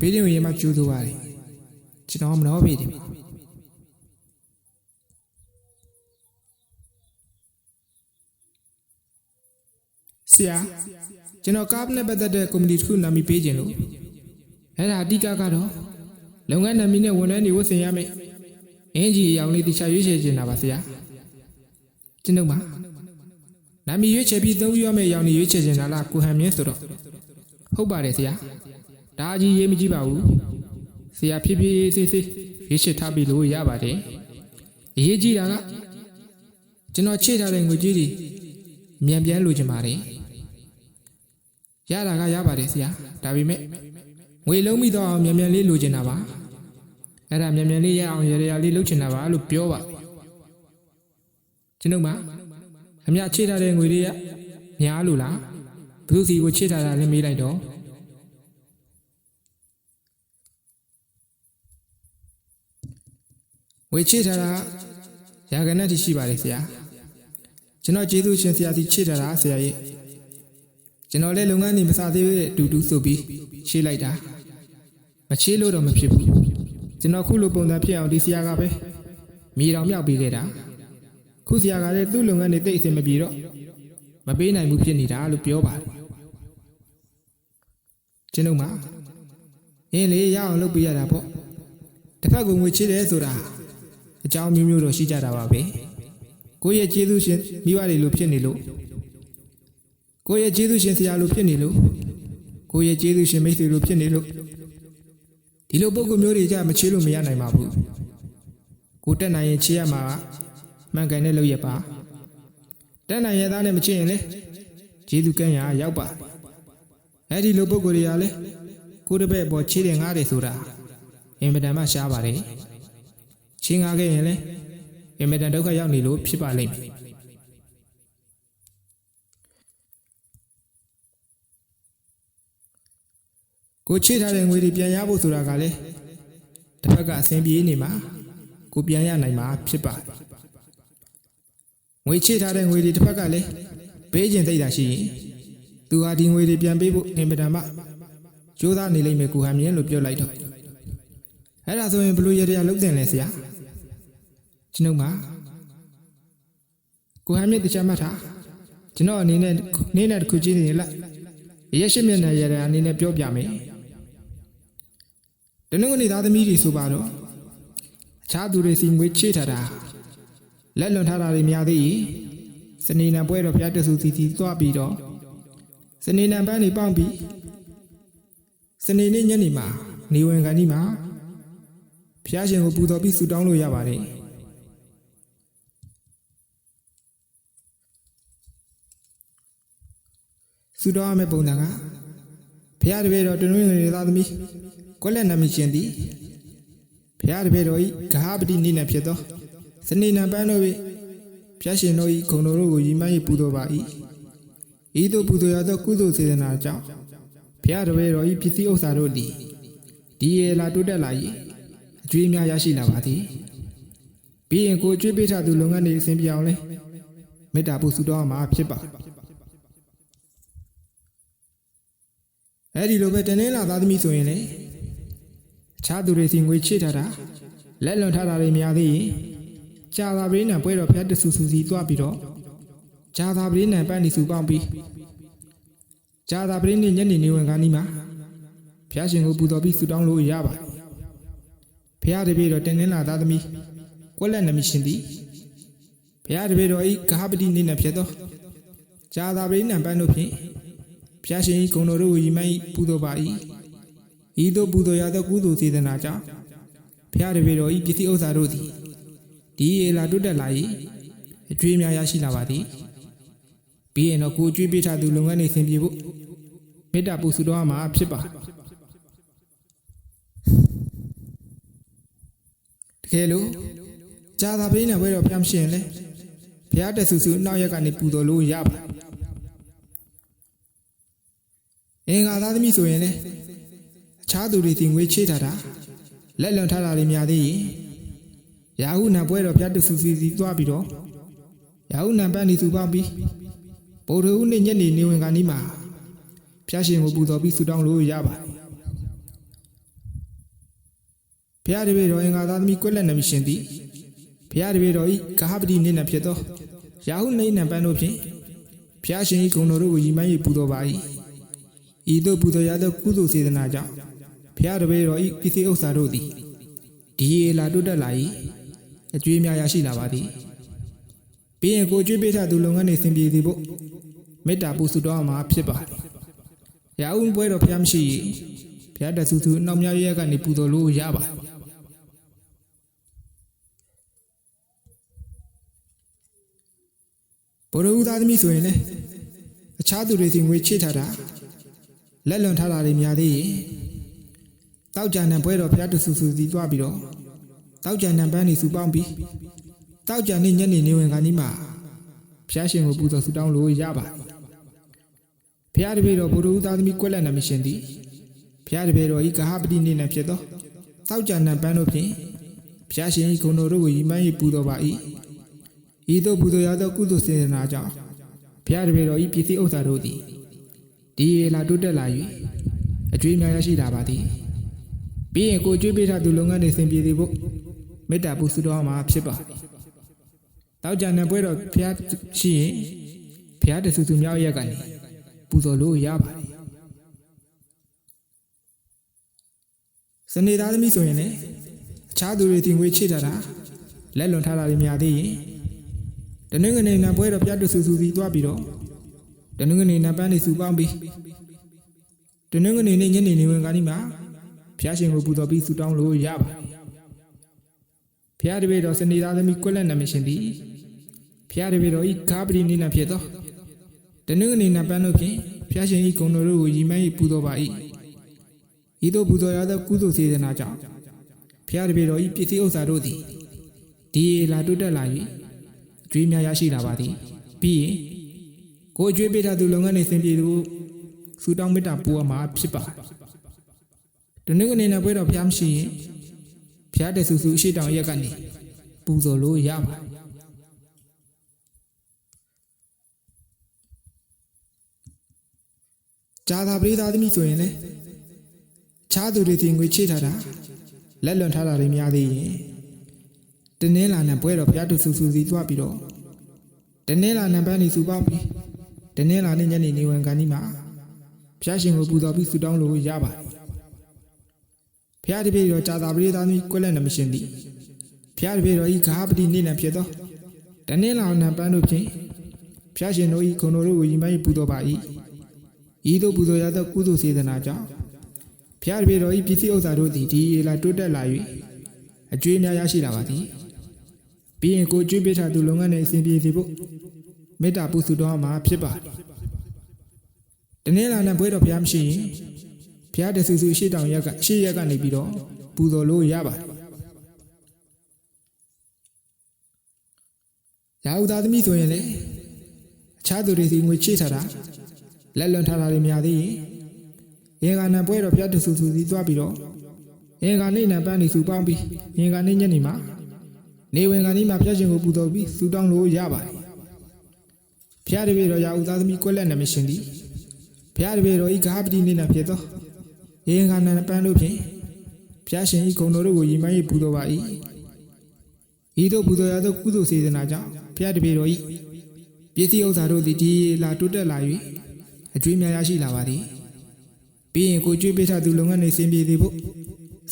ဘေးရင်ရင်မှကျူးသွားပါတယ်ကျွန်တော်မနှောဖေးတယ်ပါဆရာကျွန်တော်ကားနဲ့ပတ်သက်တဲ့ကုမ္ပဏီတစ်ခုနာမည်ပေးခြင်းလို့အဲ့ဒါအဓိကကတော့လုပ်ငန်းနာမည်နဲ့ဝန်ထမ်းတွေဝတ်ဆင်ရမယ်အင်ဂျီအရောင်လေးတခြားရွေးချယ်ခြင်းတာပါဆရာကျွန်တော်ပါနာမည်ရွေးချယ်ပြီးသုံးပြီးရမယ့်အရောင်တွေရွေးချယ်ခြင်းတာလားကိုဟန်မြင့်ဆိုတော့ဟုတ်ပါတယ်ဆရာ ဒါအကြီးရေးမကြည့်ပါဘူးဆရာဖြည်းဖြည်းသေးသေးရွေးချယ်ထားပြီးလို့ရပါတယ်အရေးကြီးတာကကျွန်တော်ချေထားတဲ့ငွေကြေးတွေမြန်ပြန်လိုချင်ပါတယ်ရတာကရပါတယ်ဆရာဒါပေမဲ့ငွေလုံးမိတော့အောင်မြန်မြန်လေးလိုချင်တာပါအဲ့ဒါမြန်မြန်လေးရအောင်ရရလေးလုပ်ချင်တာပါလို့ပြောပါကျွန်ုပ်ကအမြချေထားတဲ့ငွေတွေကများလို့လားဘုသူစီကိုချေထားတာလည်းမေးလိုက်တော့ ငွေချေထားတာရာဂဏတ်တိရှိပါတယ်ဆရာကျွန်တော်ကျေးဇူးရှင်ဆရာကြီးချေထားတာဆရာရဲ့ကျွန်တော်လည်းလုပ်ငန်းတွေမစသေးတဲ့အတူတူဆိုပြီးရှင်းလိုက်တာမချေးလို့တော့မဖြစ်ဘူးကျွန်တော်ခုလိုပုံစံဖြစ်အောင်ဒီဆရာကပဲမြေတော်မြောက်ပေးခဲ့တာခုဆရာကလည်းသူ့လုပ်ငန်းတွေတိတ်အဆင်မပြေတော့မပေးနိုင်ဘူးဖြစ်နေတာလို့ပြောပါတယ်ကျွန်တော်မှအင်းလေရအောင်လုပ်ပေးရတာပေါ့တစ်ဖက်ကငွေချေးတယ်ဆိုတာ အကြောင်းမျိုးမျိုးတော့ရှိကြတာပါပဲကိုယ့်ရဲ့ကျေးဇူးရှင်မိဘတွေလိုဖြစ်နေလို့ကိုယ့်ရဲ့ကျေးဇူးရှင်ဆရာလိုဖြစ်နေလို့ကိုယ့်ရဲ့ကျေးဇူးရှင်မိတ်ဆွေလိုဖြစ်နေလို့ဒီလိုပုံကူမျိုးတွေကြမချေးလို့မရနိုင်ပါဘူးကိုတက်နိုင်ရင်ချေးရမှာကမှန်ကန်တဲ့လုပ်ရပါတက်နိုင်ရဲ့သားနဲ့မချေးရင်လေကျေးဇူးကမ်းရရောက်ပါအဲ့ဒီလိုပုံကူတွေကလည်းကိုတစ်ပည့်အပေါ်ချေးတယ်ငားတယ်ဆိုတာအင်မတန်မှရှားပါတယ် ချင်းငားခဲ့ရင်လေအင်မတန်ဒုက္ခရောက်နေလို့ဖြစ်ပါလိမ့်မယ်ကိုချေထားတဲ့ငွေတွေပြန်ရဖို့ဆိုတာကလည်းတစ်ဖက်ကအဆင်ပြေနေမှာကိုပြန်ရနိုင်မှာဖြစ်ပါတယ်ငွေချေထားတဲ့ငွေတွေတစ်ဖက်ကလည်းပေးခြင်းသိတာရှိရင်သူဟာဒီငွေတွေပြန်ပေးဖို့အင်ပဒံမကြိုးစားနေလိမ့်မယ်ကိုဟန်မြင်လို့ပြောလိုက်တော့အဲ့ဒါဆိုရင်ဘလို့ရရလုံးတင်လဲဆရာ ကျွန်ုပ်ကကိုဟန်မြင်တခြားမှတ်ထားကျွန်တော်အနေနဲ့နေ့နဲ့တစ်ခုချင်းနေလိုက်ရက်ရှိမျက်နှာရရအနေနဲ့ပြောပြမယ်တနင်္ဂနွေသားသမီးတွေဆိုပါတော့အခြားသူတွေစီငွေချေထားတာလက်လွန်ထားတာတွေများသေးရင်စနေနံပွဲတော့ဖျားတဆူစီစီသွားပြီးတော့စနေနံပန်းတွေပေါင်းပြီးစနေနေ့ညနေမှာနေဝင်ကန်ဒီမှာဖျားရှင်ကိုပူတော်ပြီးဆူတောင်းလို့ရပါတယ် ဆူတောင်းရမယ့်ပုံစံကဖျားတပည့်တော်တနင်္ဂနွေသားသမီးကိုလက်နမရှင်သည်ဖျားတပည့်တော်ဤဂဟပတိနိနဖြစ်သောစနေနံပန်းတို့၏ဖျားရှင်တို့၏ဂုဏ်တော်တို့ကိုရည်မှန်း၍ပူဇော်ပါ၏ဤသို့ပူဇော်ရသောကုသိုလ်စေတနာကြောင့်ဖျားတပည့်တော်၏ပစ္စည်းဥစ္စာတို့သည်ဒီရေလာတိုးတက်လာ၏အကျွေးများရရှိလာပါသည်ပြီးရင်ကိုအကျွေးပေးထားသူလုပ်ငန်းတွေအစဉ်ပြေအောင်လဲမေတ္တာပို့ဆုတောင်းမှာဖြစ်ပါ အဲ့ဒီလိုပဲတနေ့လာသားသမီးဆိုရင်လေအခြားသူတွေစီငွေချစ်ထားတာလက်လွန်ထားတာတွေများသေးရင်ဂျာသာပရိနံပွဲတော်ဖျက်တဆူဆူစီသွားပြီးတော့ဂျာသာပရိနံပန်းနေစုပေါင်းပြီးဂျာသာပရိနညနေနေဝင်ကန်းဒီမှာဖျားရှင်ကိုပူတော်ပြီးဆူတောင်းလို့ရပါတယ်ဖျားတပည့်တော်တင်းနှင်းလာသားသမီးကွက်လက်နမရှင်သည်ဖျားတပည့်တော်ဤဂဟပတိနေနဲ့ဖြစ်သောဂျာသာပရိနံပန်းတို့ဖြင့် ဖျားရှင်ဤဂုဏ်တော်တို့ကိုယီမိုင်းပူတော်ပါ၏ဤသို့ပူတော်ရသောကုသိုလ်စေတနာကြောင့်ဖျားတပည့်တော်ဤပစ္စည်းဥစ္စာတို့သည်ဒီရေလာတွတ်တက်လာ၏အကျွေးများရရှိလာပါသည်ပြီးရင်တော့ကိုအကျွေးပေးထားသူလုပ်ငန်းတွေဆင်ပြေဖို့မေတ္တာပို့ဆုတောင်းရမှာဖြစ်ပါတကယ်လို့ကြာသာပေးနေဘဲတော့ပြန်ရှင်လေဖျားတက်ဆူဆူနောက်ရက်ကနေပူတော်လို့ရပါ အင်္ဂါသားသမီးဆိုရင်လေအခြားသူတွေတင်ငွေချေးထားတာလက်လွန်ထားတာတွေများသေးရင်ရာဟုနံပွဲတော်ပြတ်တဆူစီစီသွားပြီးတော့ရာဟုနံပန်းနေစုပေါင်းပြီးဗုဒ္ဓဦးနေ့ညနေနေဝင်ကနီးမှာဖျားရှင်ကိုပူတော်ပြီးဆူတောင်းလို့ရပါတယ်ဖျားတပည့်တော်အင်္ဂါသားသမီးကွက်လက်နမရှင်သည်ဖျားတပည့်တော်ဤကဟပတိနေနဖြစ်သောရာဟုနေနံပန်းတို့ဖြင့်ဖျားရှင်ဤဂုဏ်တော်တို့ကိုရည်မှန်း၍ပူတော်ပါ၏ ဤသို့ပူတော်ရသောကုသိုလ်စေတနာကြောင့်ဖျားတပည့်တော်ဤပစ္စည်းဥစ္စာတို့သည်ဒီရေလာတိုးတက်လာ၏အကျွေးများရရှိလာပါသည်ပြီးရင်ကိုကျွေးပေးထသူလုပ်ငန်းတွေဆင်ပြေသည်ဖို့မေတ္တာပူစုတော်မှာဖြစ်ပါသည်ရာဟုပွဲတော်ဖျားမရှိ၏ဖျားတဆူဆူနောက်မြောက်ရက်ကနေပူတော်လို့ရပါသည်ဗုဒ္ဓဦးသားသမီးဆိုရင်လည်းအခြားသူတွေစီငွေချစ်ထားတာ လက်လွန်ထားတာတွေများသေးရင်တောက်ကြံနံပွဲတော်ဘုရားတဆူဆူစီသွားပြီးတော့တောက်ကြံနံပန်းနေစုပေါင်းပြီးတောက်ကြံနေညနေနေဝင်ခါနီးမှာဘုရားရှင်ကိုပူဇော်ဆုတောင်းလို့ရပါဘုရားတပည့်တော်ဗုဒ္ဓဦးသားသမီးကွက်လက်နံမရှင်သည်ဘုရားတပည့်တော်ဤကဟပတိနေနံဖြစ်သောတောက်ကြံနံပန်းတို့ဖြင့်ဘုရားရှင်ဤဂုဏ်တော်တို့ကိုရည်မှန်း၍ပူဇော်ပါ၏ဤသို့ပူဇော်ရသောကုသိုလ်စေတနာကြောင့်ဘုရားတပည့်တော်ဤပစ္စည်းဥစ္စာတို့သည် ဒီရေလာတိုးတက်လာ၍အကျွေးများရရှိလာပါသည်ပြီးရင်ကိုကျွေးပေးထားသူလုပ်ငန်းတွေဆင်ပြေသည်ဖို့မေတ္တာပူဇော်တော်မှာဖြစ်ပါသည်တောက်ကြံတဲ့ပွဲတော်ဘုရားရှိရင်ဘုရားတဆူဆူမြောက်ရက်ကနေပူဇော်လို့ရပါတယ်စနေသားသမီးဆိုရင်လည်းအခြားသူတွေတင်ငွေချစ်ထားတာလက်လွန်ထားတာတွေများသေးရင်တနင်္ဂနွေနံပွဲတော်ပြတ်တူဆူဆူစီသွားပြီးတော့ တနင်္ဂနွေနံပန်းနေစုပေါင်းပြီးတနင်္ဂနွေနေ့ညနေနေဝင်ကနေ့မှာဖျားရှင်ကိုပူတော်ပြီးဆူတောင်းလို့ရပါတယ်ဖျားတပည့်တော်စနေသားသမီးကွက်လက်နံမရှင်သည်ဖျားတပည့်တော်ဤကာပတိနေနံဖြစ်သောတနင်္ဂနွေနံပန်းတို့ဖြင့်ဖျားရှင်ဤဂုဏ်တော်တို့ကိုရည်မှန်း၍ပူတော်ပါ၏ဤသို့ပူတော်ရသောကုသိုလ်စေတနာကြောင့်ဖျားတပည့်တော်ဤပစ္စည်းဥစ္စာတို့သည်ဒီရေလာတိုးတက်လာ၍အကျွေးများရရှိလာပါသည်ပြီးရင် ကိုယ်အကျွေးပေးထားသူလုပ်ငန်းတွေဆင်ပြေသူစူတောင်းမေတ္တာပို့ရမှာဖြစ်ပါတနင်္ဂနွေနေ့ပွဲတော်ဖျားမရှိရင်ဖျားတဲ့ဆူဆူအရှိတောင်ရက်ကနေပူဇော်လို့ရပါဂျာသာပရိသတ်သမီးဆိုရင်လေခြားသူတွေတင်ငွေချေထားတာလက်လွန်ထားတာတွေများသေးရင်တနင်္လာနဲ့ပွဲတော်ဘုရားတူဆူဆူစီသွားပြီးတော့တနင်္လာနဲ့ပန်းနေစုပေါင်းပြီး တနင်္လာနေ့ညနေနေဝင်ခန်းကြီးမှာဘုရားရှင်ကိုပူဇော်ပြီးဆုတောင်းလို့ရပါတယ်ဘုရားတပည့်တော်ကြာသာပရိသတ်သမီးကွက်လက်နမရှင်သည်ဘုရားတပည့်တော်ဤဂါပတိနေ့နဲ့ဖြစ်သောတနင်္လာနဲ့ပန်းတို့ဖြင့်ဘုရားရှင်တို့ဤဂုဏ်တော်တို့ကိုရည်မှန်းပူဇော်ပါ၏ဤသို့ပူဇော်ရသောကုသိုလ်စေတနာကြောင့်ဘုရားတပည့်တော်ဤပစ္စည်းဥစ္စာတို့သည်ဒီရေလာတိုးတက်လာ၍အကျွေးများရရှိလာပါသည်ပြီးရင်ကိုကျွေးပေးထားသူလုပ်ငန်းတွေအဆင်ပြေစေဖို့ မေတ္တာပူဇော်တော်မှာဖြစ်ပါတယ်။တနင်္လာနေ့ပွဲတော်ဘုရားမရှိရင်ဘုရားတဆူဆူရှေ့တောင်ရက်ကရှေ့ရက်ကနေပြီးတော့ပူဇော်လို့ရပါတယ်။ရာဟုသားသမီးဆိုရင်လည်းအခြားသူတွေစီငွေချေးထားတာလက်လွန်ထားတာတွေများသေးရင်အင်္ဂါနံပွဲတော်ဘုရားတဆူဆူစီသွားပြီးတော့အင်္ဂါနေ့နံပန်းနေစုပေါင်းပြီးအင်္ဂါနေ့ညနေမှာနေဝင်ကနေ့မှာဖျက်ရှင်ကိုပူတော်ပြီးစူတောင်းလို့ရပါတယ် ဖျားတပည့်တော်ရာဥသားသမီးကွက်လက်နမရှင်သည်ဖျားတပည့်တော်ဤဂါပတိနေနဖြစ်သောယေင္ဂနံပန်းတို့ဖြင့်ဖျားရှင်ဤဂုဏ်တော်တို့ကိုရည်မှန်း၍ပူတော်ပါ၏ဤသို့ပူတော်ရသောကုသိုလ်စေတနာကြောင့်ဖျားတပည့်တော်ဤပစ္စည်းဥစ္စာတို့သည်ဒီလာတိုးတက်လာ၍အကျွေးများရရှိလာပါသည်ပြီးရင်ကိုကျွေးပေးထားသူလုပ်ငန်းတွေဆင်ပြေသည်ဖို့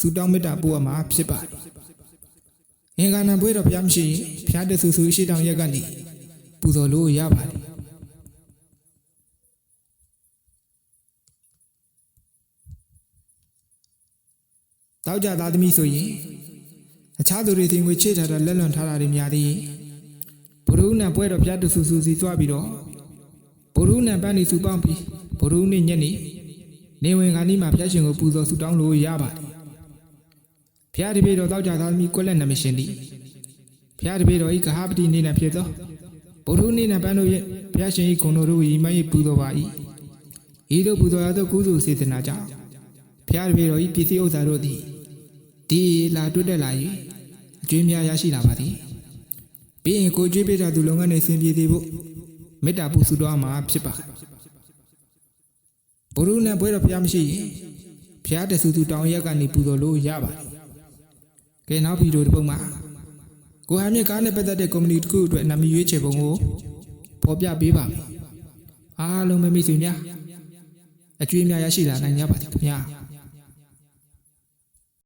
စူတောင်းမေတ္တာပို့ရမှာဖြစ်ပါတယ်အင်္ဂါနံပွဲတော်ဘုရားမရှိရင်ဘုရားတဆူဆူရှိတောင်ရက်ကနေ ပူဇော်လို့ရပါတယ်တောက်ကြသားသမီးဆိုရင်အခြားသူတွေတင်ငွေချေထားတာလက်လွန်ထားတာတွေများသေးရင်ဘုရုနံပွဲတော်ဘုရားတဆူဆူစီသွားပြီးတော့ဘုရုနံပန်းနေစုပေါင်းပြီးဘုရုနေ့ညနေနေဝင်ခါနီးမှာဘုရားရှင်ကိုပူဇော်ဆုတောင်းလို့ရပါတယ်ဖျားတပည့်တော်တောက်ကြသားသမီးကွက်လက်နမရှင်သည်ဖျားတပည့်တော်ဤကဟာပတိနေနဖြစ်သော ဘုရုနေနပန်းတို့ရဲ့ဖျားရှင်ဤဂုဏ်တော်တို့ကိုဤမ၏ပူတော်ပါ၏ဤသို့ပူတော်ရသောကုသိုလ်စေတနာကြောင့်ဖျားတပည့်တော်ဤပစ္စည်းဥစ္စာတို့သည်ဒီလာတွတ်တက်လာ၍အကျွေးများရရှိလာပါသည်ပြီးရင်ကိုကျွေးပေးတဲ့သူလုပ်ငန်းတွေဆင်ပြေသေးဖို့မေတ္တာပူစုတော်မှာဖြစ်ပါဘုရုနဲ့ဘွဲတော်ဖျားမရှိရင်ဖျားတဆူသူတောင်ရက်ကနေပူတော်လို့ရပါတယ်ကဲနောက်ဗီဒီယိုတစ်ပုဒ်မှာ ကိုဟန်မြင့်ကားနဲ့ပတ်သက်တဲ့ကုမ္ပဏီတစ်ခုအတွက်နာမည်ရွေးချယ်ပုံကိုပေါ်ပြပေးပါမယ်အားလုံးပဲမိတ်ဆွေများအကျွေးများရရှိလာနိုင်ကြပါသည်ခင်ဗျာ